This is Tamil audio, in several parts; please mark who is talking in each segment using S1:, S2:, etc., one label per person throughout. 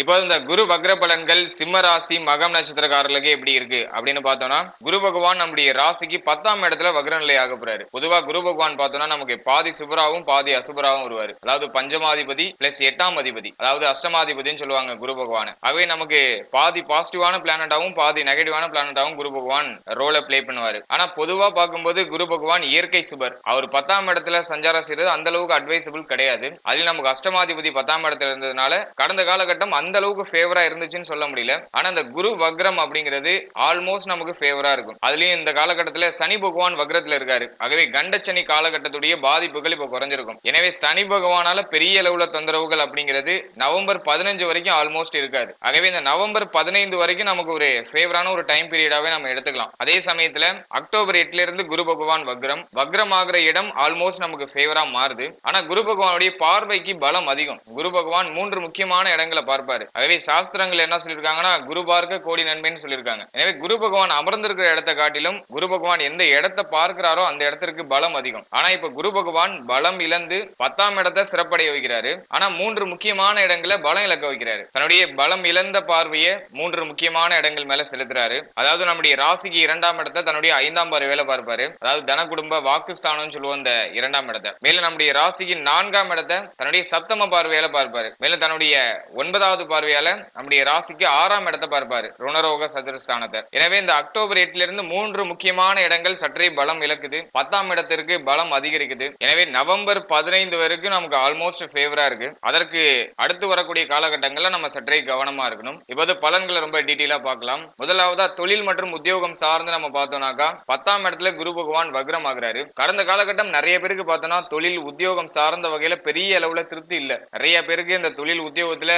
S1: இப்போ இந்த குரு வக்ர பலன்கள் சிம்ம ராசி மகம் நட்சத்திரக்காரர்களுக்கு எப்படி இருக்கு? அப்படின்னு பார்த்தோம்னா குரு பகவான் நம்முடைய ராசிக்கு பத்தாம் இடத்துல வக்ர நிலை ஆக போறாரு. பொதுவா குரு பகவான் பார்த்தோம்னா நமக்கு பாதி சுபராவும் பாதி அசுபராவும் வருவாரு. அதாவது பஞ்சமாதிபதி பிளஸ் எட்டாம் அதிபதி. அதாவது அஷ்டமாதிபதினு சொல்லுவாங்க குரு பகவான். ஆகவே நமக்கு பாதி பாசிட்டிவான பிளானட்டாவும் பாதி நெகட்டிவான பிளானட்டாவும் குரு பகவான் ரோலை ப்ளே பண்ணுவாரு. ஆனா பொதுவா பார்க்கும்போது குரு பகவான் இயற்கை சுபர். அவர் பத்தாம் இடத்துல சஞ்சாரம் செய்யறது அந்த அளவுக்கு அட்வைசபிள் கிடையாது. அதில் நமக்கு அஷ்டமாதிபதி பத்தாம் இடத்துல இருந்ததுனால கடந்த காலகட்டம் அந்த அளவுக்கு ஃபேவரா இருந்துச்சுன்னு சொல்ல முடியல. ஆனா இந்த குரு வக்ரம் அப்படிங்கிறது ஆல்மோஸ்ட் நமக்கு ஃபேவரா இருக்கும். அதுலயும் இந்த காலகட்டத்துல சனி பகவான் வக்ரத்துல இருக்காரு. ஆகவே கண்டச்சனி காலகட்டத்துடைய பாதிப்புகள் இப்ப குறைஞ்சிருக்கும். எனவே சனி பகவானால பெரிய அளவுல தொந்தரவுகள் அப்படிங்கிறது நவம்பர் பதினஞ்சு வரைக்கும் ஆல்மோஸ்ட் இருக்காது. ஆகவே இந்த நவம்பர் பதினைந்து வரைக்கும் நமக்கு ஒரு ஃபேவரான ஒரு டைம் பீரியடாவே நம்ம எடுத்துக்கலாம். அதே சமயத்துல அக்டோபர் எட்டுல இருந்து குரு பகவான் வக்ரம். வக்ரம் ஆகிற இடம் ஆல்மோஸ்ட் நமக்கு ஃபேவரா மாறுது. ஆனா குரு பகவானுடைய பார்வைக்கு பலம் அதிகம். குரு பகவான் மூன்று முக்கியமான இடங்களை பார்ப்பார். இருப்பாரு ஆகவே சாஸ்திரங்கள் என்ன சொல்லியிருக்காங்கன்னா குரு பார்க்க கோடி நன்மைன்னு சொல்லியிருக்காங்க. எனவே குரு பகவான் அமர்ந்திருக்கிற இடத்தை காட்டிலும் குரு பகவான் எந்த இடத்தை பார்க்கிறாரோ அந்த இடத்திற்கு பலம் அதிகம். ஆனா இப்ப குரு பகவான் பலம் இழந்து பத்தாம் இடத்தை சிறப்படைய வைக்கிறாரு. ஆனா மூன்று முக்கியமான இடங்களை பலம் இழக்க வைக்கிறாரு. தன்னுடைய பலம் இழந்த பார்வையை மூன்று முக்கியமான இடங்கள் மேல செலுத்துறாரு. அதாவது நம்முடைய ராசிக்கு இரண்டாம் இடத்தை தன்னுடைய ஐந்தாம் பார்வையில பார்ப்பாரு. அதாவது தன குடும்ப வாக்குஸ்தானம் சொல்லுவோம் அந்த இரண்டாம் இடத்தை. மேலும் நம்முடைய ராசிக்கு நான்காம் இடத்தை தன்னுடைய சப்தம பார்வையில பார்ப்பாரு. மேலும் தன்னுடைய ஒன்பதாவது பார்வையால நம்முடைய ராசிக்கு ஆறாம் இடத்தை பார்ப்பாரு ருணரோக சதுரஸ்தானத்தை. எனவே இந்த அக்டோபர் எட்டுல இருந்து மூன்று முக்கியமான இடங்கள் சற்றே பலம் இழக்குது. பத்தாம் இடத்திற்கு பலம் அதிகரிக்குது. எனவே நவம்பர் பதினைந்து வரைக்கும் நமக்கு ஆல்மோஸ்ட் ஃபேவரா இருக்கு. அதற்கு அடுத்து வரக்கூடிய காலகட்டங்கள்ல நம்ம சற்றே கவனமா இருக்கணும். இப்போது பலன்களை ரொம்ப டீட்டெயிலா பார்க்கலாம். முதலாவதா தொழில் மற்றும் உத்தியோகம் சார்ந்து நம்ம பார்த்தோம்னாக்கா பத்தாம் இடத்துல குரு பகவான் வக்ரம் ஆகுறாரு. கடந்த காலகட்டம் நிறைய பேருக்கு பார்த்தோம்னா தொழில் உத்தியோகம் சார்ந்த வகையில பெரிய அளவுல திருப்தி இல்ல. நிறைய பேருக்கு இந்த தொழில் உத்தியோகத்துல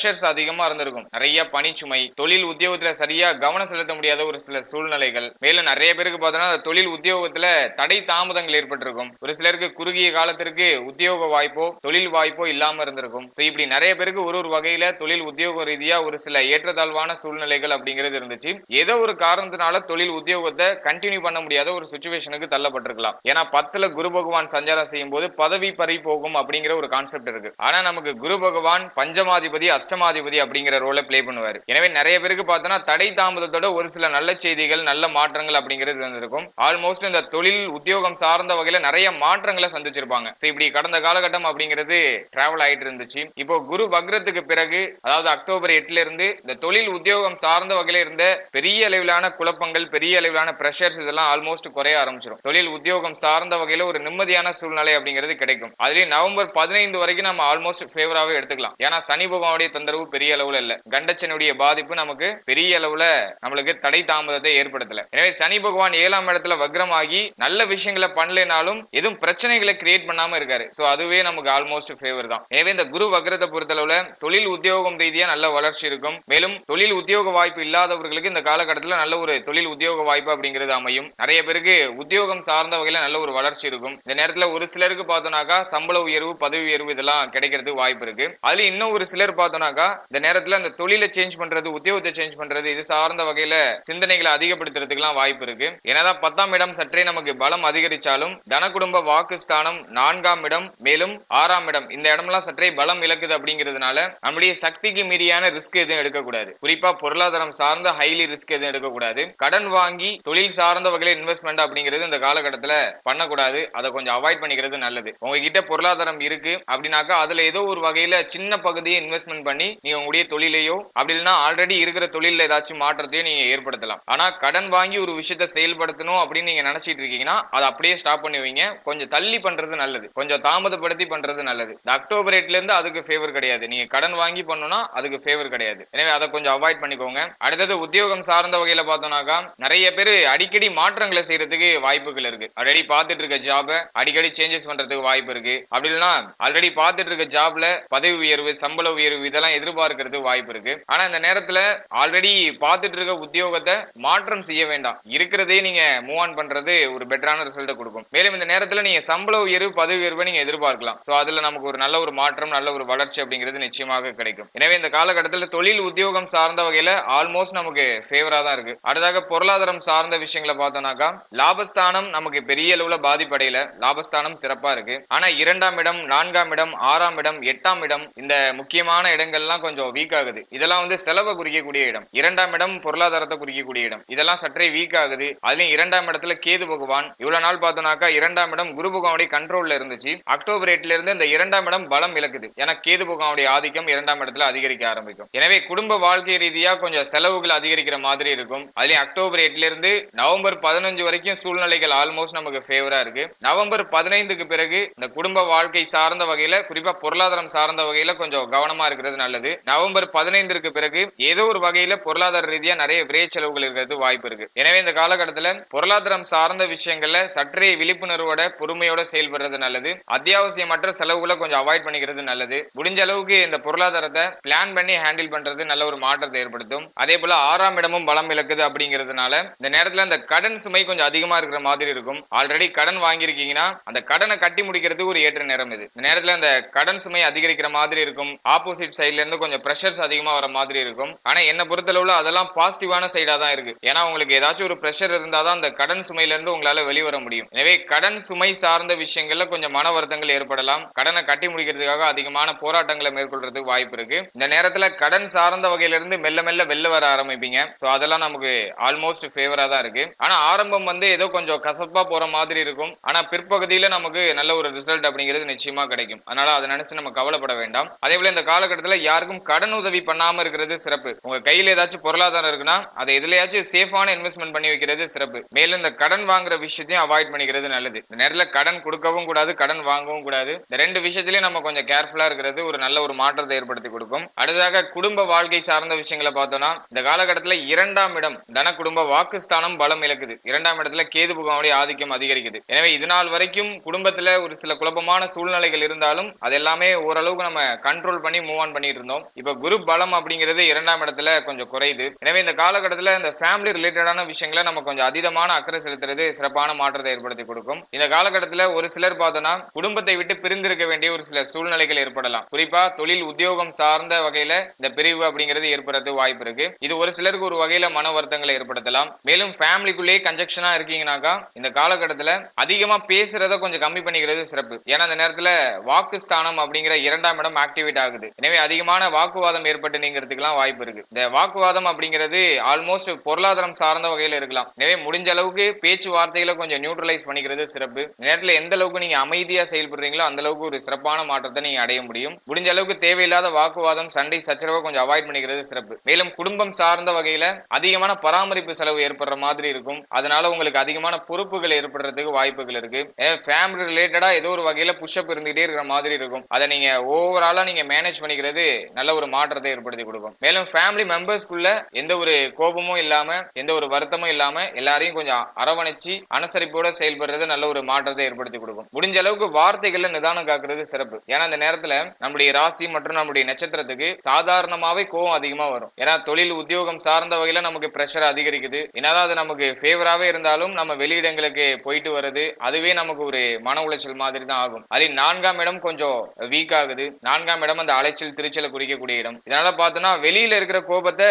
S1: ப்ரெஷர்ஸ் அதிகமா இருந்திருக்கும். நிறைய பணிச்சுமை தொழில் உத்தியோகத்துல சரியா கவனம் செலுத்த முடியாத ஒரு சில சூழ்நிலைகள். மேலும் நிறைய பேருக்கு பார்த்தோம்னா தொழில் உத்தியோகத்துல தடை தாமதங்கள் ஏற்பட்டிருக்கும். ஒரு சிலருக்கு குறுகிய காலத்திற்கு உத்தியோக வாய்ப்போ தொழில் வாய்ப்போ இல்லாம இருந்திருக்கும். இப்படி நிறைய பேருக்கு ஒரு ஒரு வகையில தொழில் உத்தியோக ரீதியா ஒரு சில ஏற்றத்தாழ்வான சூழ்நிலைகள் அப்படிங்கிறது இருந்துச்சு. ஏதோ ஒரு காரணத்தினால தொழில் உத்தியோகத்தை கண்டினியூ பண்ண முடியாத ஒரு சுச்சுவேஷனுக்கு தள்ளப்பட்டிருக்கலாம். ஏன்னா பத்துல குரு பகவான் சஞ்சாரம் செய்யும் போது பதவி பறி போகும் அப்படிங்கிற ஒரு கான்செப்ட் இருக்கு. ஆனா நமக்கு குரு பகவான் பஞ்சமாதிபதி அஷ்டமாதிபதி அப்படிங்கிற ரோலை ப்ளே பண்ணுவார். எனவே நிறைய பேருக்கு பார்த்தோன்னா தடை தாமதத்தோட ஒரு சில நல்ல செய்திகள் நல்ல மாற்றங்கள் அப்படிங்கிறது வந்திருக்கும். ஆல்மோஸ்ட் இந்த தொழில் உத்தியோகம் சார்ந்த வகையில நிறைய மாற்றங்களை சந்திச்சிருப்பாங்க. இப்படி கடந்த காலகட்டம் அப்படிங்கிறது டிராவல் ஆயிட்டு இருந்துச்சு. இப்போ குரு வக்ரத்துக்கு பிறகு அதாவது அக்டோபர் எட்டுல இருந்து இந்த தொழில் உத்தியோகம் சார்ந்த வகையில இருந்த பெரிய அளவிலான குழப்பங்கள் பெரிய அளவிலான பிரஷர்ஸ் இதெல்லாம் ஆல்மோஸ்ட் குறைய ஆரம்பிச்சிடும் தொழில் உத்தியோகம் சார்ந்த வகையில ஒரு நிம்மதியான சூழ்நிலை அப்படிங்கிறது கிடைக்கும். அதுலயும் நவம்பர் பதினைந்து வரைக்கும் நம்ம ஆல்மோஸ்ட் ஃபேவராகவே எடுத்துக்கலாம். ஏன்னா சனி பகவானுடைய தொந்தரவு பெரிய அளவுல இல்ல. கண்டச்சனுடைய பாதிப்பு நமக்கு பெரிய அளவுல நம்மளுக்கு தடை தாமதத்தை ஏற்படுத்தல. எனவே சனி பகவான் ஏழாம் இடத்துல வக்ரமாகி நல்ல விஷயங்களை பண்ணலனாலும் எதுவும் பிரச்சனைகளை கிரியேட் பண்ணாம இருக்காரு. சோ அதுவே நமக்கு ஆல்மோஸ்ட் ஃபேவர் தான். எனவே இந்த குரு வக்ரத்தை பொறுத்தளவுல தொழில் உத்தியோகம் ரீதியா நல்ல வளர்ச்சி இருக்கும். மேலும் தொழில் உத்தியோக வாய்ப்பு இல்லாதவர்களுக்கு இந்த காலகட்டத்தில் நல்ல ஒரு தொழில் உத்தியோக வாய்ப்பு அப்படிங்கிறது அமையும். நிறைய பேருக்கு உத்தியோகம் சார்ந்த வகையில நல்ல ஒரு வளர்ச்சி இருக்கும். இந்த நேரத்துல ஒரு சிலருக்கு பார்த்தோம்னாக்கா சம்பள உயர்வு பதவி உயர்வு இதெல்லாம் கிடைக்கிறதுக்கு வாய்ப்பு இருக்கு. அதுல இன்னும் ஒரு சிலர் பார்த்தோம் பார்த்தோம்னாக்கா இந்த நேரத்துல அந்த தொழிலை சேஞ்ச் பண்றது உத்தியோகத்தை சேஞ்ச் பண்றது இது சார்ந்த வகையில சிந்தனைகளை அதிகப்படுத்துறதுக்குலாம் வாய்ப்பு இருக்கு. ஏன்னாதான் பத்தாம் இடம் சற்றே நமக்கு பலம் அதிகரிச்சாலும் தன குடும்ப வாக்குஸ்தானம் நான்காம் இடம் மேலும் ஆறாம் இடம் இந்த இடம்லாம் சற்றே பலம் இழக்குது அப்படிங்கிறதுனால நம்முடைய சக்திக்கு மீறியான ரிஸ்க் எதுவும் எடுக்கக்கூடாது. குறிப்பா பொருளாதாரம் சார்ந்த ஹைலி ரிஸ்க் எதுவும் எடுக்கக்கூடாது. கடன் வாங்கி தொழில் சார்ந்த வகையில இன்வெஸ்ட்மெண்ட் அப்படிங்கிறது இந்த காலகட்டத்துல பண்ணக்கூடாது. அதை கொஞ்சம் அவாய்ட் பண்ணிக்கிறது நல்லது. உங்ககிட்ட பொருளாதாரம் இருக்கு அப்படின்னாக்கா அதுல ஏதோ ஒரு வகையில சின்ன பகுதியை இன்வெஸ்ட்மெண்ட் பண்ணி நீங்க உங்களுடைய தொழிலையோ அப்படி இல்லைன்னா ஆல்ரெடி இருக்கிற தொழில ஏதாச்சும் மாற்றத்தையும் நீங்க ஏற்படுத்தலாம். ஆனா கடன் வாங்கி ஒரு விஷயத்த செயல்படுத்தணும் அப்படின்னு நீங்க நினைச்சிட்டு இருக்கீங்கன்னா அதை அப்படியே ஸ்டாப் பண்ணி வைங்க. கொஞ்சம் தள்ளி பண்றது நல்லது. கொஞ்சம் தாமதப்படுத்தி பண்றது நல்லது. இந்த அக்டோபர் எட்ல இருந்து அதுக்கு ஃபேவர் கிடையாது. நீங்க கடன் வாங்கி பண்ணணும்னா அதுக்கு ஃபேவர் கிடையாது. எனவே அதை கொஞ்சம் அவாய்ட் பண்ணிக்கோங்க. அடுத்தது உத்தியோகம் சார்ந்த வகையில பார்த்தோம்னாக்கா நிறைய பேர் அடிக்கடி மாற்றங்களை செய்யறதுக்கு வாய்ப்புகள் இருக்கு. ஆல்ரெடி பார்த்துட்டு இருக்க ஜாப அடிக்கடி சேஞ்சஸ் பண்றதுக்கு வாய்ப்பு இருக்கு. அப்படி இல்லைன்னா ஆல்ரெடி பார்த்துட்டு இருக்க ஜாப்ல பதவி உயர்வு சம்பள உயர்வு இதெல்லாம் இதெல்லாம் எதிர்பார்க்கிறது வாய்ப்பு இருக்கு. ஆனா இந்த நேரத்துல ஆல்ரெடி பார்த்துட்டு இருக்க உத்தியோகத்தை மாற்றம் செய்ய வேண்டாம். இருக்கிறதே நீங்க மூவ் ஆன் பண்றது ஒரு பெட்டரான ரிசல்ட்டை கொடுக்கும். மேலும் இந்த நேரத்துல நீங்க சம்பள உயர்வு பதவி உயர்வை நீங்க எதிர்பார்க்கலாம். ஸோ அதுல நமக்கு ஒரு நல்ல ஒரு மாற்றம் நல்ல ஒரு வளர்ச்சி அப்படிங்கிறது நிச்சயமாக கிடைக்கும். எனவே இந்த காலகட்டத்தில் தொழில் உத்தியோகம் சார்ந்த வகையில ஆல்மோஸ்ட் நமக்கு ஃபேவரா தான் இருக்கு. அடுத்தாக பொருளாதாரம் சார்ந்த விஷயங்களை பார்த்தோம்னாக்கா லாபஸ்தானம் நமக்கு பெரிய அளவுல பாதிப்படையில. லாபஸ்தானம் சிறப்பா இருக்கு. ஆனா இரண்டாம் இடம் நான்காம் இடம் ஆறாம் இடம் எட்டாம் இடம் இந்த முக்கியமான இடங்கள் இடங்கள்லாம் கொஞ்சம் வீக் ஆகுது. இதெல்லாம் வந்து செலவை குறிக்கக்கூடிய இடம். இரண்டாம் இடம் பொருளாதாரத்தை குறிக்கக்கூடிய இடம். இதெல்லாம் சற்றே வீக் ஆகுது. அதுலயும் இரண்டாம் இடத்துல கேது பகவான். இவ்வளவு நாள் பார்த்தோம்னாக்கா இரண்டாம் இடம் குரு பகவானுடைய கண்ட்ரோல்ல இருந்துச்சு. அக்டோபர் எட்டுல இருந்து இந்த இரண்டாம் இடம் பலம் இழக்குது. ஏன்னா கேது பகவானுடைய ஆதிக்கம் இரண்டாம் இடத்துல அதிகரிக்க ஆரம்பிக்கும். எனவே குடும்ப வாழ்க்கை ரீதியா கொஞ்சம் செலவுகள் அதிகரிக்கிற மாதிரி இருக்கும். அதுலயும் அக்டோபர் எட்டுல இருந்து நவம்பர் பதினஞ்சு வரைக்கும் சூழ்நிலைகள் ஆல்மோஸ்ட் நமக்கு ஃபேவரா இருக்கு. நவம்பர் பதினைந்துக்கு பிறகு இந்த குடும்ப வாழ்க்கை சார்ந்த வகையில குறிப்பா பொருளாதாரம் சார்ந்த வகையில கொஞ்சம் கவனமா இருக்கிறது நல்லது. நவம்பர் பதினைந்திற்கு பிறகு ஏதோ ஒரு வகையில பொருளாதார ரீதியா நிறைய விரைய செலவுகள் இருக்கிறது வாய்ப்பு இருக்கு. எனவே இந்த காலகட்டத்தில் பொருளாதாரம் சார்ந்த விஷயங்கள்ல சற்றே விழிப்புணர்வோட பொறுமையோட செயல்படுறது நல்லது. அத்தியாவசியமற்ற செலவுகளை கொஞ்சம் அவாய்ட் பண்ணிக்கிறது நல்லது. முடிஞ்ச அளவுக்கு இந்த பொருளாதாரத்தை பிளான் பண்ணி ஹேண்டில் பண்றது நல்ல ஒரு மாற்றத்தை ஏற்படுத்தும். அதே போல ஆறாம் இடமும் பலம் இழக்குது அப்படிங்கிறதுனால இந்த நேரத்துல அந்த கடன் சுமை கொஞ்சம் அதிகமா இருக்கிற மாதிரி இருக்கும். ஆல்ரெடி கடன் வாங்கியிருக்கீங்கன்னா அந்த கடனை கட்டி முடிக்கிறதுக்கு ஒரு ஏற்ற நேரம் இது. இந்த நேரத்துல அந்த கடன் சுமை அதிகரிக்கிற மாதிரி இருக்கும். ஆப்போசிட் சைடு சைட்லேருந்து கொஞ்சம் ப்ரெஷர்ஸ் அதிகமா வர மாதிரி இருக்கும். ஆனால் என்ன பொறுத்தளவில் அதெல்லாம் பாசிட்டிவான சைடா தான் இருக்கு. ஏன்னா உங்களுக்கு ஏதாச்சும் ஒரு ப்ரெஷர் இருந்தாதான் அந்த கடன் சுமையிலேருந்து உங்களால் வெளிவர முடியும். எனவே கடன் சுமை சார்ந்த விஷயங்கள்ல கொஞ்சம் மன வருத்தங்கள் ஏற்படலாம். கடனை கட்டி முடிக்கிறதுக்காக அதிகமான போராட்டங்களை மேற்கொள்றதுக்கு வாய்ப்பு இருக்கு. இந்த நேரத்தில் கடன் சார்ந்த வகையில இருந்து மெல்ல மெல்ல வெளில வர ஆரம்பிப்பீங்க. சோ அதெல்லாம் நமக்கு ஆல்மோஸ்ட் ஃபேவரா தான் இருக்கு. ஆனா ஆரம்பம் வந்து ஏதோ கொஞ்சம் கசப்பா போற மாதிரி இருக்கும். ஆனா பிற்பகுதியில நமக்கு நல்ல ஒரு ரிசல்ட் அப்படிங்கிறது நிச்சயமா கிடைக்கும். அதனால அதை நினைச்சு நம்ம கவலைப்பட வேண்டாம். அதே போல இந்த காலகட்டத்தில் யாருக்கும் கடன் உதவி பண்ணாம இருக்கிறது சிறப்பு. உங்க கையில ஏதாச்சும் பொருளாதாரம் இருக்குன்னா அதை எதுலயாச்சும் சேஃபான இன்வெஸ்ட்மெண்ட் பண்ணி வைக்கிறது சிறப்பு. மேலும் இந்த கடன் வாங்குற விஷயத்தையும் அவாய்ட் பண்ணிக்கிறது நல்லது. இந்த நேரத்துல கடன் கொடுக்கவும் கூடாது கடன் வாங்கவும் கூடாது. இந்த ரெண்டு விஷயத்திலயும் நம்ம கொஞ்சம் கேர்ஃபுல்லா இருக்கிறது ஒரு நல்ல ஒரு மாற்றத்தை ஏற்படுத்தி கொடுக்கும். அடுத்ததாக குடும்ப வாழ்க்கை சார்ந்த விஷயங்களை பார்த்தோம்னா இந்த காலகட்டத்தில் இரண்டாம் இடம் தன குடும்ப வாக்குஸ்தானம் பலம் இழக்குது. இரண்டாம் இடத்துல கேது புகனுடைய ஆதிக்கம் அதிகரிக்குது. எனவே இதனால் வரைக்கும் குடும்பத்துல ஒரு சில குழப்பமான சூழ்நிலைகள் இருந்தாலும் அது எல்லாமே ஓரளவுக்கு நம்ம கண்ட்ரோல் பண்ணி மூவ் ஆன் பண்ணி பண்ணிட்டு இருந்தோம் இப்ப குரு பலம் அப்படிங்கிறது இரண்டாம் இடத்துல கொஞ்சம் குறையுது. எனவே இந்த காலகட்டத்தில் இந்த ஃபேமிலி ரிலேட்டடான விஷயங்களை நம்ம கொஞ்சம் அதீதமான அக்கறை செலுத்துறது சிறப்பான மாற்றத்தை ஏற்படுத்தி கொடுக்கும். இந்த காலகட்டத்தில் ஒரு சிலர் பார்த்தோம்னா குடும்பத்தை விட்டு பிரிந்திருக்க வேண்டிய ஒரு சில சூழ்நிலைகள் ஏற்படலாம். குறிப்பா தொழில் உத்தியோகம் சார்ந்த வகையில இந்த பிரிவு அப்படிங்கிறது ஏற்படுறது வாய்ப்பு இருக்கு. இது ஒரு சிலருக்கு ஒரு வகையில மன வருத்தங்களை ஏற்படுத்தலாம். மேலும் ஃபேமிலிக்குள்ளேயே கன்ஜெக்ஷனா இருக்கீங்கன்னாக்கா இந்த காலகட்டத்துல அதிகமா பேசுறத கொஞ்சம் கம்மி பண்ணிக்கிறது சிறப்பு. ஏன்னா இந்த நேரத்துல வாக்கு ஸ்தானம் அப்படிங்கிற இரண்டாம் இடம் ஆக்டிவேட் ஆகுது. எனவே அதிகமான வாக்குவாதம் ஏற்பட்டு நீங்கிறதுக்கெல்லாம் வாய்ப்பு இருக்கு. இந்த வாக்குவாதம் அப்படிங்கிறது ஆல்மோஸ்ட் பொருளாதாரம் சார்ந்த வகையில இருக்கலாம். எனவே முடிஞ்ச அளவுக்கு பேச்சுவார்த்தைகளை கொஞ்சம் நியூட்ரலைஸ் பண்ணிக்கிறது சிறப்பு. நேரத்தில் எந்த அளவுக்கு நீங்க அமைதியா செயல்படுறீங்களோ அந்த அளவுக்கு ஒரு சிறப்பான மாற்றத்தை நீங்க அடைய முடியும். முடிஞ்ச அளவுக்கு தேவையில்லாத வாக்குவாதம் சண்டை சச்சரவை கொஞ்சம் அவாய்ட் பண்ணிக்கிறது சிறப்பு. மேலும் குடும்பம் சார்ந்த வகையில அதிகமான பராமரிப்பு செலவு ஏற்படுற மாதிரி இருக்கும். அதனால உங்களுக்கு அதிகமான பொறுப்புகள் ஏற்படுறதுக்கு வாய்ப்புகள் இருக்கு. ஃபேமிலி ரிலேட்டடா ஏதோ ஒரு வகையில புஷ்அப் இருந்துகிட்டே இருக்கிற மாதிரி இருக்கும். அதை நீங்க ஓவராலா நீங்க மேனேஜ் பண்ணிக்கிறது நல்ல ஒரு மாற்றத்தை ஏற்படுத்தி கொடுக்கும். மேலும் ஃபேமிலி மெம்பர்ஸ்க்குள்ள எந்த ஒரு கோபமும் இல்லாம எந்த ஒரு வருத்தமும் இல்லாம எல்லாரையும் கொஞ்சம் அரவணைச்சு அனுசரிப்போட செயல்படுறது நல்ல ஒரு மாற்றத்தை ஏற்படுத்தி கொடுக்கும். முடிஞ்ச அளவுக்கு வார்த்தைகள்ல நிதானம் காக்குறது சிறப்பு. ஏன்னா அந்த நேரத்துல நம்முடைய ராசி மற்றும் நம்முடைய நட்சத்திரத்துக்கு சாதாரணமாவே கோவம் அதிகமா வரும். ஏன்னா தொழில் உத்தியோகம் சார்ந்த வகையில நமக்கு பிரஷர் அதிகரிக்குது. என்னதான் அது நமக்கு ஃபேவராவே இருந்தாலும் நம்ம வெளியிடங்களுக்கு போயிட்டு வர்றது அதுவே நமக்கு ஒரு மன உளைச்சல் மாதிரி தான் ஆகும். அதே நான்காம் இடம் கொஞ்சம் வீக் ஆகுது. நான்காம் இடம் அந்த அலைச்சல் எரிச்சலை குறிக்கக்கூடிய இடம். இதனால பார்த்தோம்னா வெளியில இருக்கிற கோபத்தை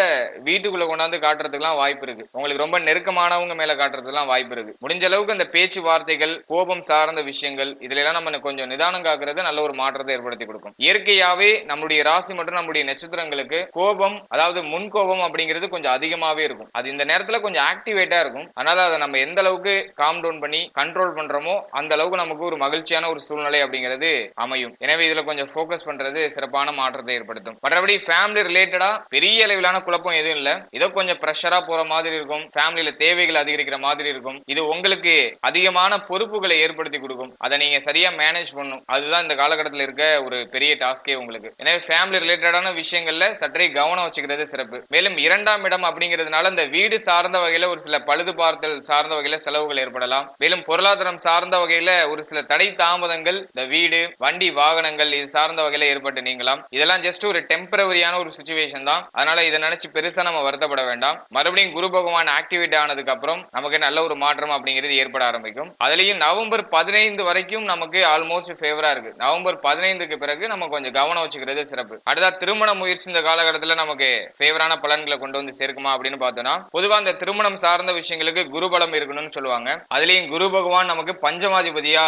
S1: வீட்டுக்குள்ள கொண்டாந்து காட்டுறதுக்குலாம் வாய்ப்பு இருக்கு. உங்களுக்கு ரொம்ப நெருக்கமானவங்க மேல காட்டுறதுக்குலாம் வாய்ப்பு இருக்கு. முடிஞ்ச அளவுக்கு அந்த பேச்சுவார்த்தைகள் கோபம் சார்ந்த விஷயங்கள் இதுல எல்லாம் நம்ம கொஞ்சம் நிதானம் காக்குறது நல்ல ஒரு மாற்றத்தை ஏற்படுத்தி கொடுக்கும். இயற்கையாவே நம்முடைய ராசி மற்றும் நம்முடைய நட்சத்திரங்களுக்கு கோபம் அதாவது முன் கோபம் அப்படிங்கிறது கொஞ்சம் அதிகமாவே இருக்கும். அது இந்த நேரத்துல கொஞ்சம் ஆக்டிவேட்டா இருக்கும். அதனால அதை நம்ம எந்த அளவுக்கு காம் டவுன் பண்ணி கண்ட்ரோல் பண்றோமோ அந்த அளவுக்கு நமக்கு ஒரு மகிழ்ச்சியான ஒரு சூழ்நிலை அப்படிங்கிறது அமையும். எனவே இதுல கொஞ்சம் ஃபோக்கஸ் பண்றது சிறப்பான மாற்றத்தை ஏற்படுத்தும். மற்றபடி ஃபேமிலி ரிலேட்டடா பெரிய அளவிலான குழப்பம் எதுவும் இல்ல. ஏதோ கொஞ்சம் ப்ரெஷரா போற மாதிரி இருக்கும். ஃபேமிலியில தேவைகள் அதிகரிக்கிற மாதிரி இருக்கும். இது உங்களுக்கு அதிகமான பொறுப்புகளை ஏற்படுத்தி கொடுக்கும். அதை நீங்க சரியா மேனேஜ் பண்ணும் அதுதான் இந்த காலகட்டத்தில் இருக்க ஒரு பெரிய டாஸ்கே உங்களுக்கு. எனவே ஃபேமிலி ரிலேட்டடான விஷயங்கள்ல சற்றே கவனம் வச்சுக்கிறது சிறப்பு. மேலும் இரண்டாம் இடம் அப்படிங்கிறதுனால இந்த வீடு சார்ந்த வகையில ஒரு சில பழுது பார்த்தல் சார்ந்த வகையில செலவுகள் ஏற்படலாம். மேலும் பொருளாதாரம் சார்ந்த வகையில ஒரு சில தடை தாமதங்கள் இந்த வீடு வண்டி வாகனங்கள் இது சார்ந்த வகையில ஏற்பட்டு நீங்களாம் இதெல்லாம் இதெல்லாம் ஜஸ்ட் ஒரு டெம்பரவரியான ஒரு சுச்சுவேஷன் தான். அதனால இதை நினைச்சு பெருசா நம்ம வருத்தப்பட வேண்டாம். மறுபடியும் குரு பகவான் ஆக்டிவேட் ஆனதுக்கு அப்புறம் நமக்கு நல்ல ஒரு மாற்றம் அப்படிங்கிறது ஏற்பட ஆரம்பிக்கும். அதுலயும் நவம்பர் பதினைந்து வரைக்கும் நமக்கு ஆல்மோஸ்ட் ஃபேவரா இருக்கு. நவம்பர் பதினைந்துக்கு பிறகு நம்ம கொஞ்சம் கவனம் வச்சுக்கிறது சிறப்பு. அடுத்தா திருமண முயற்சி இந்த காலகட்டத்தில் நமக்கு ஃபேவரான பலன்களை கொண்டு வந்து சேர்க்குமா அப்படின்னு பார்த்தோம்னா பொதுவாக இந்த திருமணம் சார்ந்த விஷயங்களுக்கு குருபலம் இருக்கணும்னு சொல்லுவாங்க. அதுலயும் குரு பகவான் நமக்கு பஞ்சமாதிபதியா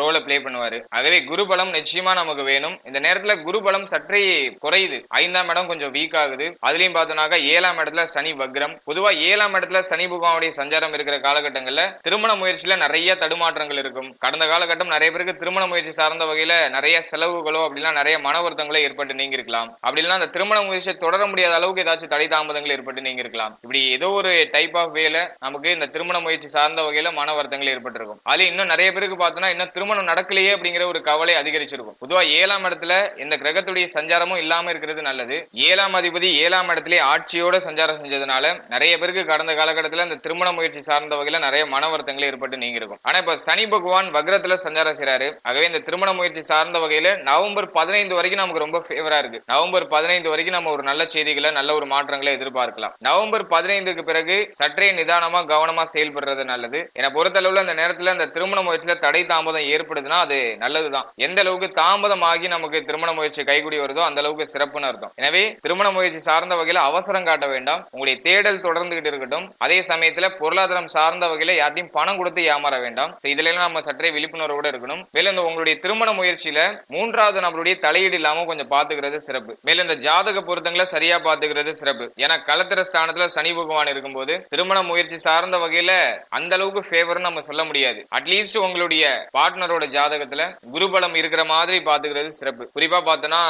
S1: ரோலை ப்ளே பண்ணுவாரு. ஆகவே குருபலம் நிச்சயமா நமக்கு வேணும். இந்த நேரத்துல குருபலம் சற்றே குறையுது. ஐந்தாம் இடம் கொஞ்சம் வீக் ஆகுது. அதுலயும் பார்த்தோம்னாக்கா ஏழாம் இடத்துல சனி வக்ரம். பொதுவா ஏழாம் இடத்துல சனி புகாவுடைய சஞ்சாரம் இருக்கிற காலகட்டங்கள்ல திருமண முயற்சியில நிறைய தடுமாற்றங்கள் இருக்கும். கடந்த காலகட்டம் நிறைய பேருக்கு திருமண முயற்சி சார்ந்த வகையில நிறைய செலவுகளோ அப்படிலாம் நிறைய மன வருத்தங்களோ ஏற்பட்டு நீங்க இருக்கலாம் அப்படிலாம் அந்த திருமண முயற்சியை தொடர முடியாத அளவுக்கு ஏதாச்சும் தடை தாமதங்கள் ஏற்பட்டு நீங்க இருக்கலாம் இப்படி ஏதோ ஒரு டைப் ஆஃப் வேல நமக்கு இந்த திருமண முயற்சி சார்ந்த வகையில மன வருத்தங்கள் ஏற்பட்டிருக்கும். அதுல இன்னும் நிறைய பேருக்கு பார்த்தோம்னா இன்னும் திருமணம் நடக்கலையே அப்படிங்கிற ஒரு கவலை அதிகரிச்சிருக்கும். பொதுவா ஏழாம் இடத்துல இந்த கிரகத்துடைய சஞ்சாரமும் இல்லாம இருக்கிறது நல்லது. ஏழாம் அதிபதி ஏழாம் இடத்திலே ஆட்சியோட சஞ்சாரம் செஞ்சதுனால நிறைய பேருக்கு கடந்த காலகட்டத்தில் இந்த திருமண முயற்சி சார்ந்த வகையில நிறைய மன வருத்தங்கள் ஏற்பட்டு நீங்க இருக்கும் ஆனா இப்ப சனி பகவான் வக்ரத்துல சஞ்சாரம் செய்யறாரு ஆகவே இந்த திருமண முயற்சி சார்ந்த வகையில நவம்பர் பதினைந்து வரைக்கும் நமக்கு ரொம்ப ஃபேவரா இருக்கு. நவம்பர் பதினைந்து வரைக்கும் நம்ம ஒரு நல்ல செய்திகளை நல்ல ஒரு மாற்றங்களை எதிர்பார்க்கலாம். நவம்பர் பதினைந்துக்கு பிறகு சற்றே நிதானமா கவனமா செயல்படுறது நல்லது. என பொறுத்தளவுல அந்த நேரத்துல அந்த திருமண முயற்சியில தடை தாமதம் ஏற்படுதுன்னா அது நல்லதுதான். எந்த அளவுக்கு தாமதமாகி நமக்கு திருமண முயற்சி கைகூடி வருதோ அந்த அளவுக்கு சிறப்புன்னு அர்த்தம். எனவே திருமண முயற்சி சார்ந்த வகையில அவசரம் காட்ட வேண்டாம். உங்களுடைய தேடல் தொடர்ந்துகிட்டு இருக்கட்டும். அதே சமயத்துல பொருளாதாரம் சார்ந்த வகையில யார்ட்டையும் பணம் கொடுத்து ஏமாற வேண்டாம். இதுல நம்ம சற்றே விழிப்புணர்வோட இருக்கணும். மேலும் இந்த உங்களுடைய திருமண முயற்சியில மூன்றாவது நபருடைய தலையீடு இல்லாம கொஞ்சம் பாத்துக்கிறது சிறப்பு. மேலும் இந்த ஜாதக பொருத்தங்களை சரியா பாத்துக்கிறது சிறப்பு. ஏன்னா கலத்திர ஸ்தானத்துல சனி பகவான் இருக்கும்போது திருமண முயற்சி சார்ந்த வகையில அந்த அளவுக்கு ஃபேவர்னு நம்ம சொல்ல முடியாது. அட்லீஸ்ட் உங்களுடைய பார்ட்னரோட ஜாதகத்துல குருபலம் இருக்கிற மாதிரி பாத்துக்கிறது சிறப்பு. குறிப்பா பார்த்தோம்னா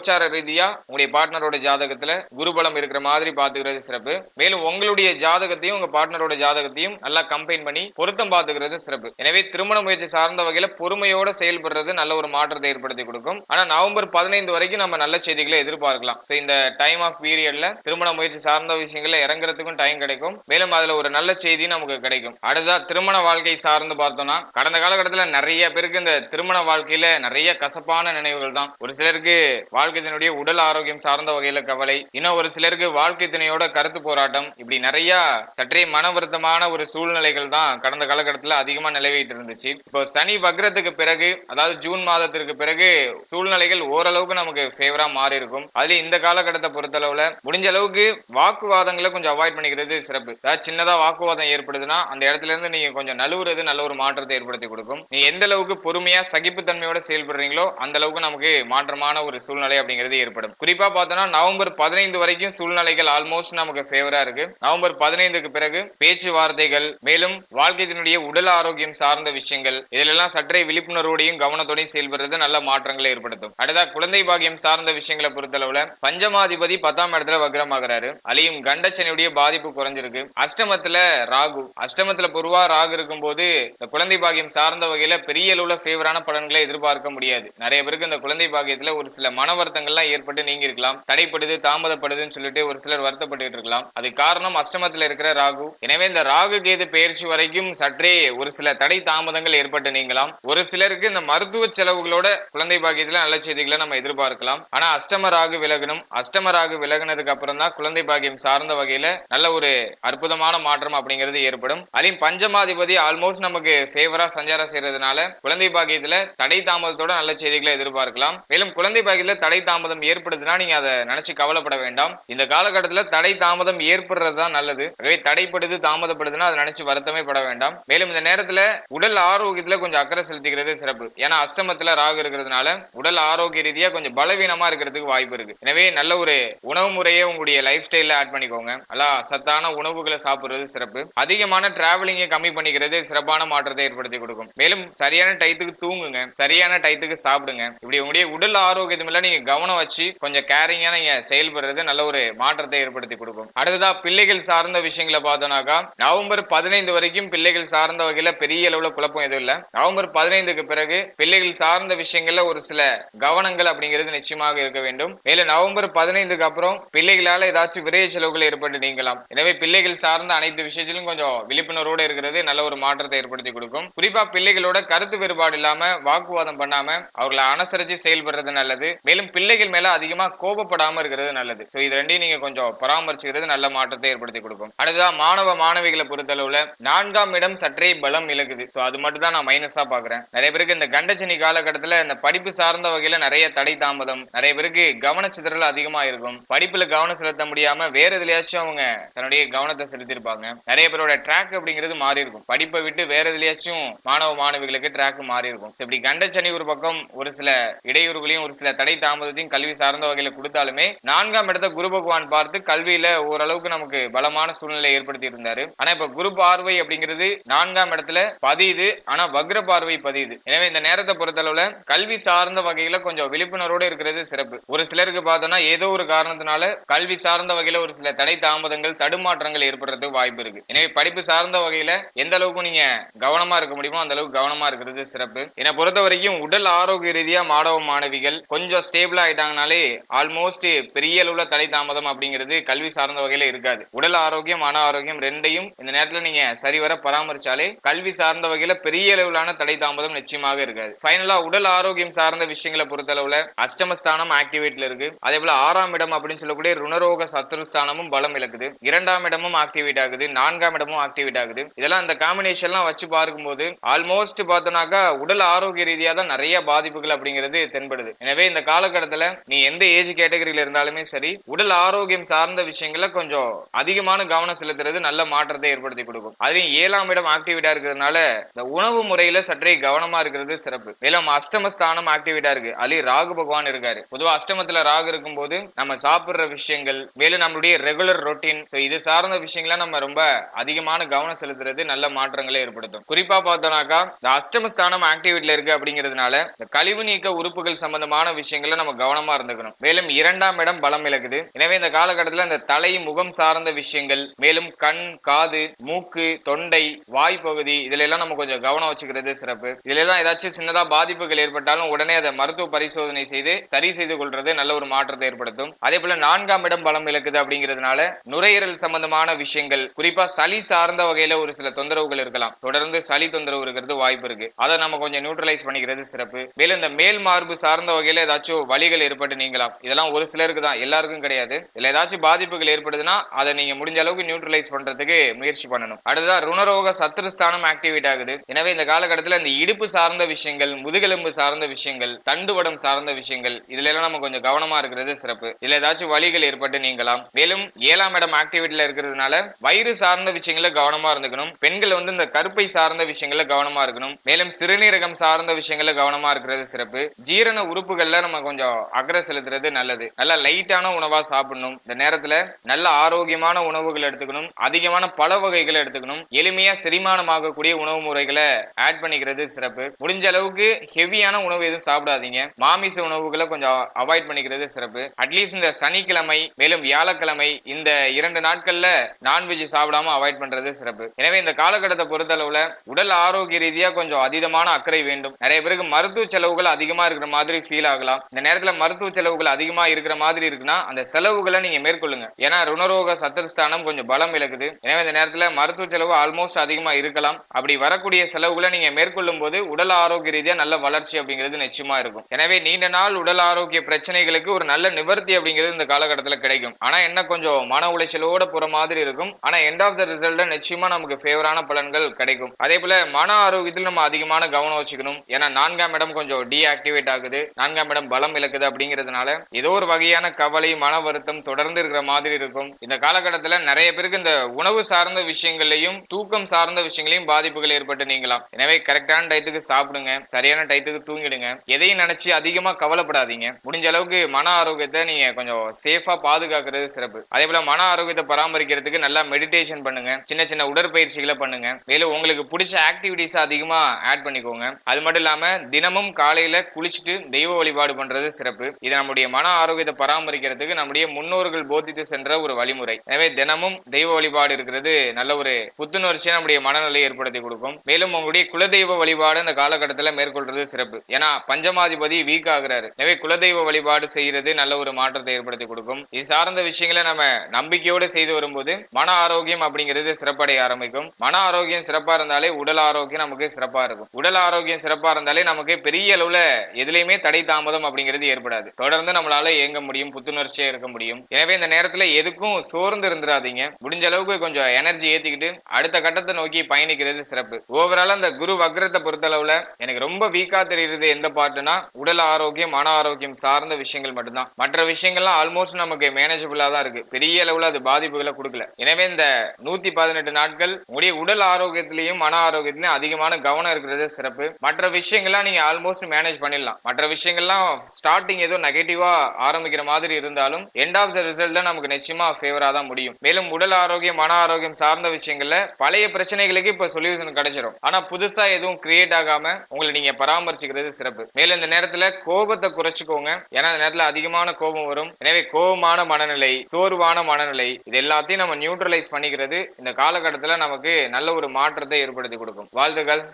S1: கோச்சார ரீதியா உங்களுடைய பார்ட்னரோட ஜாதகத்துல குருபலம் இருக்கிற மாதிரி பாத்துக்கிறது சிறப்பு. மேலும் உங்களுடைய ஜாதகத்தையும் உங்க பார்ட்னரோட ஜாதகத்தையும் நல்லா கம்பைன் பண்ணி பொருத்தம் பாத்துக்கிறது சிறப்பு. எனவே திருமண முயற்சி சார்ந்த வகையில பொறுமையோட செயல்படுறது நல்ல ஒரு மாற்றத்தை ஏற்படுத்தி கொடுக்கும். ஆனா நவம்பர் பதினைந்து வரைக்கும் நம்ம நல்ல செய்திகளை எதிர்பார்க்கலாம். இந்த டைம் ஆஃப் பீரியட்ல திருமண முயற்சி சார்ந்த விஷயங்கள்ல இறங்குறதுக்கும் டைம் கிடைக்கும். மேலும் அதுல ஒரு நல்ல செய்தி நமக்கு கிடைக்கும். அடுத்தா திருமண வாழ்க்கை சார்ந்து பார்த்தோம்னா கடந்த காலகட்டத்தில் நிறைய பேருக்கு இந்த திருமண வாழ்க்கையில நிறைய கசப்பான நினைவுகள் தான். ஒரு சிலருக்கு வாழ்க்கை தினுடைய உடல் ஆரோக்கியம் சார்ந்த வகையில கவலை. இன்னும் ஒரு சிலருக்கு வாழ்க்கை துணையோட கருத்து போராட்டம். இப்படி நிறைய சற்றே மன வருத்தமான ஒரு சூழ்நிலைகள் தான் கடந்த காலகட்டத்துல அதிகமா நிலவிட்டு இருந்துச்சு. இப்போ சனி வக்ரத்துக்கு பிறகு அதாவது ஜூன் மாதத்திற்கு பிறகு சூழ்நிலைகள் ஓரளவுக்கு நமக்கு ஃபேவரா மாறி இருக்கும். அதுல இந்த காலகட்டத்தை பொறுத்தளவுல முடிஞ்ச அளவுக்கு வாக்குவாதங்களை கொஞ்சம் அவாய்ட் பண்ணிக்கிறது சிறப்பு. அதாவது சின்னதா வாக்குவாதம் ஏற்படுதுன்னா அந்த இடத்துல இருந்து நீங்க கொஞ்சம் நழுவுறது நல்ல ஒரு மாற்றத்தை ஏற்படுத்தி கொடுக்கும். நீ எந்த அளவுக்கு பொறுமையா சகிப்புத்தன்மையோட செயல்படுறீங்களோ அந்த அளவுக்கு நமக்கு மாற்றமான ஒரு சூழ்நிலை அப்படிங்கிறது ஏற்படும். குறிப்பா பார்த்தோம்னா நவம்பர் பதினைந்து வரைக்கும் சூழ்நிலைகள் ஆல்மோஸ்ட் நமக்கு ஃபேவரா இருக்கு. நவம்பர் பதினைந்துக்கு பிறகு பேச்சுவார்த்தைகள் மேலும் வாழ்க்கையினுடைய உடல் ஆரோக்கியம் சார்ந்த விஷயங்கள் இதிலெல்லாம் சற்றே விழிப்புணர்வோடையும் கவனத்தோடையும் செயல்படுறது நல்ல மாற்றங்களை ஏற்படுத்தும். அடுத்தா குழந்தை பாகியம் சார்ந்த விஷயங்களை பொறுத்தளவுல பஞ்சமாதிபதி பத்தாம் இடத்துல வக்ரமாகிறாரு. அலியும் கண்டச்சனையுடைய பாதிப்பு குறைஞ்சிருக்கு. அஷ்டமத்துல ராகு. அஷ்டமத்துல பொருவா ராகு இருக்கும் போது இந்த குழந்தை பாகியம் சார்ந்த வகையில பெரிய அளவுல ஃபேவரான பலன்களை எதிர்பார்க்க முடியாது. நிறைய பேருக்கு இந்த குழந்தை பாகியத்துல ஒரு சில மனவர் வருத்தங்கள்லாம் ஏற்பட்டு நீங்க இருக்கலாம் தடைப்படுது தாமதப்படுதுன்னு சொல்லிட்டு ஒரு சிலர் வருத்தப்பட்டு இருக்கலாம். அது காரணம் அஷ்டமத்தில் இருக்கிற ராகு. எனவே இந்த ராகு கேது பயிற்சி வரைக்கும் சற்றே ஒரு சில தடை தாமதங்கள் ஏற்பட்டு நீங்கலாம். ஒரு சிலருக்கு இந்த மருத்துவ செலவுகளோட குழந்தை பாக்கியத்துல நல்ல செய்திகளை நம்ம எதிர்பார்க்கலாம். ஆனா அஷ்டம ராகு விலகணும். அஷ்டம ராகு விலகினதுக்கு அப்புறம் தான் குழந்தை பாக்கியம் சார்ந்த வகையில நல்ல ஒரு அற்புதமான மாற்றம் அப்படிங்கிறது ஏற்படும். அதையும் பஞ்சமாதிபதி ஆல்மோஸ்ட் நமக்கு ஃபேவரா சஞ்சாரம் செய்யறதுனால குழந்தை பாக்கியத்துல தடை தாமதத்தோட நல்ல செய்திகளை எதிர்பார்க்கலாம். மேலும் குழந்தை பாக்கியத்துல தடை தாமதம் ஏற்படுதுன்னா நீங்க அதை நினைச்சு கவலைப்பட வேண்டாம். இந்த காலகட்டத்துல தடை தாமதம் ஏற்படுறது தான் நல்லது. ஆகவே தடைப்படுது தாமதப்படுதுன்னா அதை நினைச்சு வருத்தமே பட வேண்டாம். மேலும் இந்த நேரத்துல உடல் ஆரோக்கியத்துல கொஞ்சம் அக்கறை செலுத்திக்கிறது சிறப்பு. ஏன்னா அஷ்டமத்துல ராகு இருக்கிறதுனால உடல் ஆரோக்கிய ரீதியா கொஞ்சம் பலவீனமா இருக்கிறதுக்கு வாய்ப்பு இருக்கு. எனவே நல்ல ஒரு உணவு முறையை உங்களுடைய லைஃப் ஸ்டைல ஆட் பண்ணிக்கோங்க. நல்லா சத்தான உணவுகளை சாப்பிடுறது சிறப்பு. அதிகமான டிராவலிங்கை கம்மி பண்ணிக்கிறது சிறப்பான மாற்றத்தை ஏற்படுத்தி கொடுக்கும். மேலும் சரியான டயத்துக்கு தூங்குங்க. சரியான டயத்துக்கு சாப்பிடுங்க. இப்படி உங்களுடைய உடல் ஆரோக்கியத்துல நீங்க கவனம் வச்சு கொஞ்சம் கேரிங்கா நீங்க செயல்படுறது நல்ல ஒரு மாற்றத்தை ஏற்படுத்தி கொடுக்கும். அடுத்ததா பிள்ளைகள் சார்ந்த விஷயங்களை பார்த்தோம்னாக்கா நவம்பர் பதினைந்து வரைக்கும் பிள்ளைகள் சார்ந்த வகையில பெரிய அளவுல குழப்பம் எதுவும் இல்ல. நவம்பர் பதினைந்துக்கு பிறகு பிள்ளைகள் சார்ந்த விஷயங்கள்ல ஒரு சில கவனங்கள் அப்படிங்கிறது நிச்சயமாக இருக்க வேண்டும். மேலும் நவம்பர் பதினைந்துக்கு அப்புறம் பிள்ளைகளால ஏதாச்சும் விரைய செலவுகள் ஏற்பட்டு நீங்கலாம். எனவே பிள்ளைகள் சார்ந்த அனைத்து விஷயத்திலும் கொஞ்சம் விழிப்புணர்வோடு இருக்கிறது நல்ல ஒரு மாற்றத்தை ஏற்படுத்தி கொடுக்கும். குறிப்பா பிள்ளைகளோட கருத்து வேறுபாடு இல்லாம வாக்குவாதம் பண்ணாம அவர்களை அனுசரிச்சு செயல்படுறது நல்லது. மேலும் பிள்ளைகள் மேல அதிகமா கோபப்படாம இருக்கிறது நல்லது. சோ இது ரெண்டையும் நீங்க கொஞ்சம் பராமரிச்சுக்கிறது நல்ல மாற்றத்தை ஏற்படுத்தி கொடுக்கும். அடுத்ததான் மாணவ மாணவிகளை பொறுத்தளவுல நான்காம் இடம் சற்றே பலம் இழக்குது. சோ அது மட்டும் தான் நான் மைனஸா பாக்குறேன் நிறைய பேருக்கு இந்த கண்டச்சனி காலகட்டத்துல இந்த படிப்பு சார்ந்த வகையில நிறைய தடை தாமதம் நிறைய பேருக்கு கவனச்சிதறல் அதிகமா இருக்கும். படிப்புல கவனம் செலுத்த முடியாம வேற எதுலயாச்சும் அவங்க தன்னுடைய கவனத்தை செலுத்திருப்பாங்க நிறைய பேரோட ட்ராக் அப்படிங்கிறது மாறி இருக்கும். படிப்பை விட்டு வேற எதுலயாச்சும் மாணவ மாணவிகளுக்கு ட்ராக் மாறி இருக்கும். இப்படி கண்டச்சனி ஒரு பக்கம் ஒரு சில இடையூறுகளையும் ஒரு சில தடை தாமதம் தாமதத்தையும் கல்வி சார்ந்த வகையில கொடுத்தாலுமே நான்காம் இடத்த குரு பகவான் பார்த்து கல்வியில ஓரளவுக்கு நமக்கு பலமான சூழ்நிலை ஏற்படுத்தி இருந்தாரு. ஆனா இப்ப குரு பார்வை அப்படிங்கிறது நான்காம் இடத்துல பதியுது. ஆனா வக்ர பார்வை பதியுது. எனவே இந்த நேரத்தை பொறுத்தளவுல கல்வி சார்ந்த வகையில கொஞ்சம் விழிப்புணர்வோட இருக்கிறது சிறப்பு. ஒரு சிலருக்கு பார்த்தோம்னா ஏதோ ஒரு காரணத்தினால கல்வி சார்ந்த வகையில ஒரு சில தடை தாமதங்கள் தடுமாற்றங்கள் ஏற்படுறதுக்கு வாய்ப்பு இருக்கு. எனவே படிப்பு சார்ந்த வகையில எந்த அளவுக்கு நீங்க கவனமா இருக்க முடியுமோ அந்த அளவுக்கு கவனமா இருக்கிறது சிறப்பு. என்னை பொறுத்த வரைக்கும் உடல் ஆரோக்கிய ரீதியா மாணவ மாணவிகள் கொஞ்சம் ஸ்டேபிள் ஆயிட்டாங்கனாலே ஆல்மோஸ்ட் பெரிய அளவுல தடை தாமதம் அப்படிங்கிறது கல்வி சார்ந்த வகையில இருக்காது. உடல் ஆரோக்கியம் மன ஆரோக்கியம் ரெண்டையும் இந்த நேரத்துல நீங்க சரிவர பராமரிச்சாலே கல்வி சார்ந்த வகையில பெரிய அளவிலான தடை தாமதம் நிச்சயமாக இருக்காது. ஃபைனலா உடல் ஆரோக்கியம் சார்ந்த விஷயங்களை பொறுத்தளவுல அஷ்டமஸ்தானம் ஆக்டிவேட்ல இருக்கு. அதே போல ஆறாம் இடம் அப்படின்னு சொல்லக்கூடிய ருணரோக சத்துருஸ்தானமும் பலம் இழக்குது. இரண்டாம் இடமும் ஆக்டிவேட் ஆகுது. நான்காம் இடமும் ஆக்டிவேட் ஆகுது. இதெல்லாம் அந்த காம்பினேஷன்லாம் வச்சு பார்க்கும்போது ஆல்மோஸ்ட் பார்த்தோம்னாக்கா உடல் ஆரோக்கிய ரீதியாக தான் நிறைய பாதிப்புகள் அப்படிங்கிறது தென்படுது. எனவே இந்த காலகட்டத்துல நீ எந்த ஏஜ் கேட்டகரியில இருந்தாலுமே சரி உடல் ஆரோக்கியம் சார்ந்த விஷயங்கள கொஞ்சம் அதிகமான கவனம் செலுத்துறது நல்ல மாற்றத்தை ஏற்படுத்தி கொடுக்கும். அதுலயும் ஏழாம் இடம் ஆக்டிவேட்டா இருக்கிறதுனால இந்த உணவு முறையில சற்றே கவனமா இருக்கிறது சிறப்பு. மேலும் அஷ்டமஸ்தானம் ஆக்டிவேட்டா இருக்கு. அதுலயும் ராகு பகவான் இருக்காரு. பொதுவா அஷ்டமத்துல ராகு இருக்கும்போது நம்ம சாப்பிடுற விஷயங்கள் மேலும் நம்மளுடைய ரெகுலர் ரொட்டீன் இது சார்ந்த விஷயங்கள நம்ம ரொம்ப அதிகமான கவனம் செலுத்துறது நல்ல மாற்றங்களை ஏற்படுத்தும். குறிப்பா பார்த்தோம்னாக்கா இந்த அஷ்டமஸ்தானம் ஆக்டிவிட்டில இருக்கு அப்படிங்கிறதுனால இந்த கழிவு நீக்க உறுப்புகள் சம்பந்தமான விஷயங்களை நம்ம நம்ம கவனமா இருந்துக்கணும். மேலும் இரண்டாம் இடம் பலம் இழக்குது. எனவே இந்த காலகட்டத்தில் இந்த தலை முகம் சார்ந்த விஷயங்கள் மேலும் கண் காது மூக்கு தொண்டை வாய் பகுதி இதுல எல்லாம் நம்ம கொஞ்சம் கவனம் வச்சுக்கிறது சிறப்பு. இதுல எல்லாம் ஏதாச்சும் சின்னதா பாதிப்புகள் ஏற்பட்டாலும் உடனே அதை மருத்துவ பரிசோதனை செய்து சரி செய்து கொள்றது நல்ல ஒரு மாற்றத்தை ஏற்படுத்தும். அதே போல நான்காம் இடம் பலம் இழக்குது அப்படிங்கிறதுனால நுரையீரல் சம்பந்தமான விஷயங்கள் குறிப்பா சளி சார்ந்த வகையில ஒரு சில தொந்தரவுகள் இருக்கலாம். தொடர்ந்து சளி தொந்தரவு இருக்கிறது வாய்ப்பு இருக்கு. அதை நம்ம கொஞ்சம் நியூட்ரலைஸ் பண்ணிக்கிறது சிறப்பு. மேலும் இந்த மேல் மார்பு சார்ந்த வகையில ஏதாச்சும் வழிகள் ஏற்பட்டு நீங்களாம் இதெல்லாம் ஒரு சிலருக்கு தான் எல்லாருக்கும் கிடையாது. இதுல ஏதாச்சும் பாதிப்புகள் ஏற்படுதுன்னா அதை நீங்க முடிஞ்ச அளவுக்கு நியூட்ரலைஸ் பண்றதுக்கு முயற்சி பண்ணணும். அடுத்ததா ருணரோக சத்துருஸ்தானம் ஆக்டிவேட் ஆகுது. எனவே இந்த காலகட்டத்தில் இந்த இடுப்பு சார்ந்த விஷயங்கள் முதுகெலும்பு சார்ந்த விஷயங்கள் தண்டுவடம் சார்ந்த விஷயங்கள் இதுல எல்லாம் நம்ம கொஞ்சம் கவனமா இருக்கிறது சிறப்பு. இதுல ஏதாச்சும் வலிகள் ஏற்பட்டு நீங்களாம் மேலும் ஏழாம் இடம் ஆக்டிவேட்ல இருக்கிறதுனால வயிறு சார்ந்த விஷயங்கள கவனமா இருந்துக்கணும். பெண்கள் வந்து இந்த கருப்பை சார்ந்த விஷயங்கள கவனமா இருக்கணும். மேலும் சிறுநீரகம் சார்ந்த விஷயங்கள கவனமா இருக்கிறது சிறப்பு. ஜீரண உறுப்புகள்ல நம்ம கொஞ்சம் அக்கறை செலுத்துறது நல்லது. நல்லா லைட்டான உணவா சாப்பிடணும். இந்த நேரத்துல நல்ல ஆரோக்கியமான உணவுகள் எடுத்துக்கணும். அதிகமான பல வகைகளை எடுத்துக்கணும். எளிமையா செரிமானமாகக்கூடிய உணவு முறைகளை ஆட் பண்ணிக்கிறது சிறப்பு. முடிஞ்ச அளவுக்கு ஹெவியான உணவு எதுவும் சாப்பிடாதீங்க. மாமிச உணவுகளை கொஞ்சம் அவாய்ட் பண்ணிக்கிறது சிறப்பு. அட்லீஸ்ட் இந்த சனிக்கிழமை மேலும் வியாழக்கிழமை இந்த இரண்டு நாட்கள்ல நான்வெஜ் சாப்பிடாம அவாய்ட் பண்றது சிறப்பு. எனவே இந்த காலகட்டத்தை பொறுத்தளவுல உடல் ஆரோக்கிய ரீதியா கொஞ்சம் அதீதமான அக்கறை வேண்டும். நிறைய பேருக்கு மருத்துவ செலவுகள் அதிகமா இருக்கிற மாதிரி ஃபீல் ஆகலாம். இந்த நேரத்துல மருத்துவ செலவுகள் அதிகமா இருக்கிற மாதிரி இருக்குன்னா அந்த செலவுகளை நீங்க மேற்கொள்ளுங்க. ஏன்னா ருணரோக சத்துருஸ்தானம் கொஞ்சம் பலம் இழக்குது எனவே இந்த நேரத்துல மருத்துவ செலவு ஆல்மோஸ்ட் அதிகமா இருக்கலாம். அப்படி வரக்கூடிய செலவுகளை நீங்க மேற்கொள்ளும் போது உடல் ஆரோக்கிய ரீதியா நல்ல வளர்ச்சி அப்படிங்கிறது நிச்சயமா இருக்கும். எனவே நீண்ட நாள் உடல் ஆரோக்கிய பிரச்சனைகளுக்கு ஒரு நல்ல நிவர்த்தி அப்படிங்கிறது இந்த காலகட்டத்தில் கிடைக்கும். ஆனா என்ன கொஞ்சம் மன உளைச்சலோட போற மாதிரி இருக்கும். ஆனா எண்ட் ஆஃப் த ரிசல்ட் நிச்சயமா நமக்கு ஃபேவரான பலன்கள் கிடைக்கும். அதே போல மன ஆரோக்கியத்தில் நம்ம அதிகமான கவனம் வச்சுக்கணும். ஏன்னா நான்காம் இடம் கொஞ்சம் டீஆக்டிவேட் ஆகுது. நான்காம் இடம் பலம் இழக்கு இருக்குது அப்படிங்கிறதுனால ஏதோ ஒரு வகையான கவலை மன வருத்தம் தொடர்ந்து இருக்கிற மாதிரி இருக்கும். இந்த காலகட்டத்துல நிறைய பேருக்கு இந்த உணவு சார்ந்த விஷயங்கள்லையும் தூக்கம் சார்ந்த விஷயங்களையும் பாதிப்புகள் ஏற்பட்டு நீங்களாம் எனவே கரெக்டான டயத்துக்கு சாப்பிடுங்க சரியான டயத்துக்கு தூங்கிடுங்க. எதையும் நினைச்சு அதிகமா கவலைப்படாதீங்க. முடிஞ்ச அளவுக்கு மன ஆரோக்கியத்தை நீங்க கொஞ்சம் சேஃபா பாதுகாக்கிறது சிறப்பு. அதே போல மன ஆரோக்கியத்தை பராமரிக்கிறதுக்கு நல்லா மெடிடேஷன் பண்ணுங்க. சின்ன சின்ன உடற்பயிற்சிகளை பண்ணுங்க. மேலும் உங்களுக்கு பிடிச்ச ஆக்டிவிட்டிஸ் அதிகமா ஆட் பண்ணிக்கோங்க. அது மட்டும் இல்லாம தினமும் காலையில குளிச்சுட்டு தெய்வ வழிபாடு பண்றது சிறப்பு. இது நம்முடைய மன ஆரோக்கியத்தை பராமரிக்கிறதுக்கு நம்முடைய முன்னோர்கள் போதித்து சென்ற ஒரு வழிமுறை. எனவே தினமும் தெய்வ வழிபாடு இருக்கிறது நல்ல ஒரு புத்துணர்ச்சியை நம்முடைய மனநிலையை ஏற்படுத்தி கொடுக்கும். மேலும் உங்களுடைய குலதெய்வ வழிபாடு அந்த காலகட்டத்தில் மேற்கொள்றது சிறப்பு. ஏன்னா பஞ்சமாதிபதி வீக் ஆகுறாரு. எனவே குலதெய்வ வழிபாடு செய்யறது நல்ல ஒரு மாற்றத்தை ஏற்படுத்தி கொடுக்கும். இது சார்ந்த விஷயங்களை நம்ம நம்பிக்கையோடு செய்து வரும்போது மன ஆரோக்கியம் அப்படிங்கிறது சிறப்படைய ஆரம்பிக்கும். மன ஆரோக்கியம் சிறப்பா இருந்தாலே உடல் ஆரோக்கியம் நமக்கு சிறப்பா இருக்கும். உடல் ஆரோக்கியம் சிறப்பா இருந்தாலே நமக்கு பெரிய அளவுல எதுலையுமே தடை தாமதம் அப்படிங்கிறது ஏற்படாது. தொடர்ந்து நம்மளால இயங்க முடியும் புத்துணர்ச்சியா இருக்க முடியும். எனவே இந்த நேரத்துல எதுக்கும் சோர்ந்து இருந்துடாதீங்க முடிஞ்ச அளவுக்கு கொஞ்சம் எனர்ஜி ஏத்திக்கிட்டு அடுத்த கட்டத்தை நோக்கி பயணிக்கிறது சிறப்பு. ஓவரால் அந்த குரு வக்ரத்தை பொறுத்தளவுல எனக்கு ரொம்ப வீக்கா தெரியுது எந்த பாட்டுனா உடல் ஆரோக்கியம் மன ஆரோக்கியம் சார்ந்த விஷயங்கள் மட்டும்தான். மற்ற விஷயங்கள்லாம் ஆல்மோஸ்ட் நமக்கு மேனேஜபிளா தான் இருக்கு. பெரிய அளவுல அது பாதிப்புகளை கொடுக்கல. எனவே இந்த நூத்தி பதினெட்டு நாட்கள் உங்களுடைய உடல் ஆரோக்கியத்திலையும் மன ஆரோக்கியத்திலையும் அதிகமான கவனம் இருக்கிறது சிறப்பு. மற்ற விஷயங்கள்லாம் நீங்க ஆல்மோஸ்ட் மேனேஜ் பண்ணிடலாம். மற்ற விஷயங்கள்லாம் ஸ்டார்டிங் ஏதோ நெகட்டிவா ஆரம்பிக்கிற மாதிரி இருந்தாலும் எண்ட் ஆஃப் த ரிசல்ட்ல நமக்கு நிச்சயமா ஃபேவரா தான் முடியும். மேலும் உடல் ஆரோக்கியம் மன ஆரோக்கியம் சார்ந்த விஷயங்கள்ல பழைய பிரச்சனைகளுக்கு இப்ப சொல்யூஷன் கிடைச்சிடும் ஆனா புதுசா எதுவும் கிரியேட் ஆகாம உங்களை நீங்க பராமரிச்சுக்கிறது சிறப்பு. மேலும் இந்த நேரத்துல கோபத்தை குறைச்சிக்கோங்க. ஏன்னா இந்த நேரத்துல அதிகமான கோபம் வரும். எனவே கோபமான மனநிலை சோர்வான மனநிலை இது எல்லாத்தையும் நம்ம நியூட்ரலைஸ் பண்ணிக்கிறது இந்த காலகட்டத்துல நமக்கு நல்ல ஒரு மாற்றத்தை ஏற்படுத்தி கொடுக்கும். வாழ்த்துக்கள்.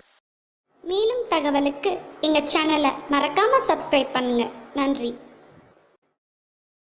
S2: மேலும் தகவலுக்கு எங்க சேனலை மறக்காம சப்ஸ்கிரைப் பண்ணுங்க. நன்றி.